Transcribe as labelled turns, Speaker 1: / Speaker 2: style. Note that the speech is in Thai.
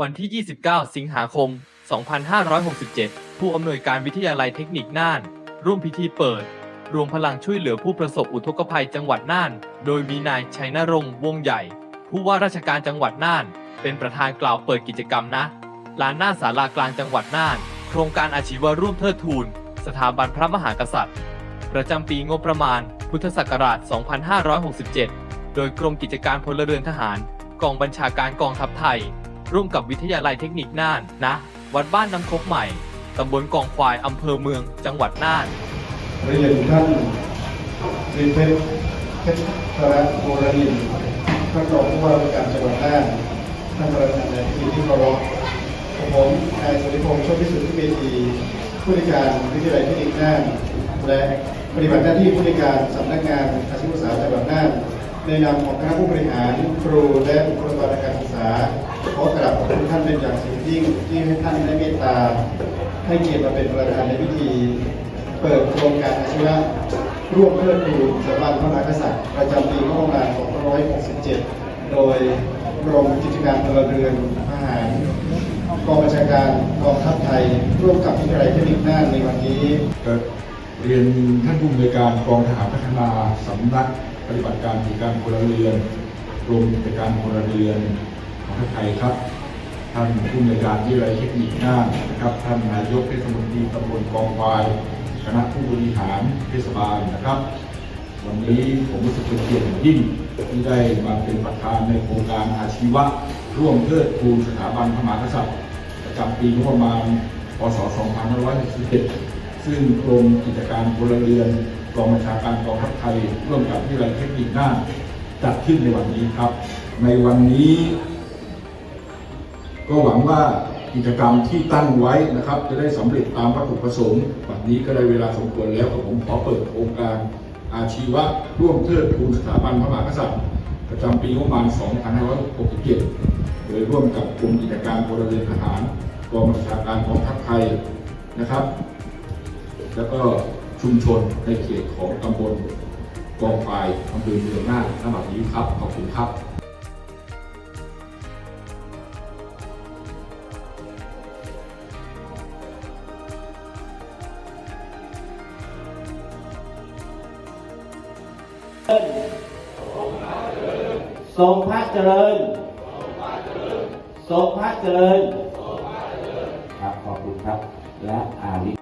Speaker 1: วันที่ 29 สิงหาคม 2567 ผู้อำนวยการวิทยาลัยเทคนิคน่าน ร่วมพิธีเปิด รวมพลังช่วยเหลือผู้ประสบอุทกภัยจังหวัดน่าน โดยมีนายชัยนรงค์วงใหญ่ ผู้ว่าราชการจังหวัดน่าน เป็นประธานกล่าวเปิดกิจกรรมนะลานหน้าศาลากลางจังหวัดน่าน โครงการอาชีวร่วมเทิดทูน สถาบันพระมหากษัตริย์ ประจำปีงบประมาณ พุทธศักราช 2567 โดยกรมกิจการพลเรือนทหาร กองบัญชาการกองทัพไทย ร่วมกับวิทยาลัยเทคนิคน่านนะ วัดบ้านน้ำคกใหม่ตำบลกองควายอำเภอเมืองจังหวัดน่าน
Speaker 2: เรียนท่านริเพชรเพชรธรโมรนินท่านรองผู้ว่าราชการจังหวัดน่านท่านประธานในพิธีที่เคารพผมนายสุริพงษ์โชติสุทธิ์เวทีผู้ในการวิทยาลัยเทคนิคน่านและปฏิบัติหน้าที่ผู้ในการสำนักงานอาชีวศึกษาจังหวัดน่านในนามของคณะผู้บริหารครูและบุคลากรทางการศึกษา ขอกราบขอบคุณท่านเป็นอย่างสูงยิ่งที่ให้ท่านได้เมตตา ให้เกียรติมาเป็นประธานในพิธี เปิดโครงการอาชีวะร่วมเพื่อทูสถาบันพระมหากษัตริย์ ประจำปีงบประมาณ 2567 โดยกรมกิจการพลเรือนทหารกองบัญชาการกองทัพไทย ร่วมกับวิทยาลัยเทคนิคน่านในวันนี้
Speaker 3: เรียนท่านผู้อำนวยการกองทหารพัฒนาสำนักปฏิบัติการกิจการพลเรือนกรมกิจการพลเรือน ของประเทศไทยครับ ท่านผู้อำนการวิทยาลัยเทคนิคน่านนะครับ ท่านนายกเทศมนตรีตำบลกองควายคณะผู้บริหารเทศบาลนะครับ วันนี้ผมรู้สึกเป็นเกียรติยิ่งที่ได้มาเป็นประธานในโครงการอาชีวะ ร่วมเทิดทูนสถาบันพระมหากษัตริย์ประจำปีงบประมาณพศ 2567 ซึ่งกรมกิจการพลเรือนกองบัญชาการกองทัพไทย ร่วมกับทยาลัยเทคนิคน่านจัดขึ้นในวันนี้ครับ ในวันนี้ ก็หวังว่ากิจกรรมที่ตั้งไว้นะครับ จะได้สำเร็จตามวัตถุประสงค์วันนี้ก็ได้เวลาสมควรแล้วผมขอเปิดโครงการอาชีวะร่วมเทิดทูนสถาบันพระมหากษัตริย์ ประจำปีงบประมาณ 2567 โดยร่วมกับกรมกิจการพลเรือนทหารกองบัญชาการกองทัพไทยนะครับ แล้วก็ชุมชนในเขตของตำบลกองไฟอำเภอเมืองน่านณบัดนี้ครับ ขอบคุณครับ
Speaker 4: ทรงพระเจริญ ทรงพระเจริญ ครับ ขอบคุณครับ และอาลิ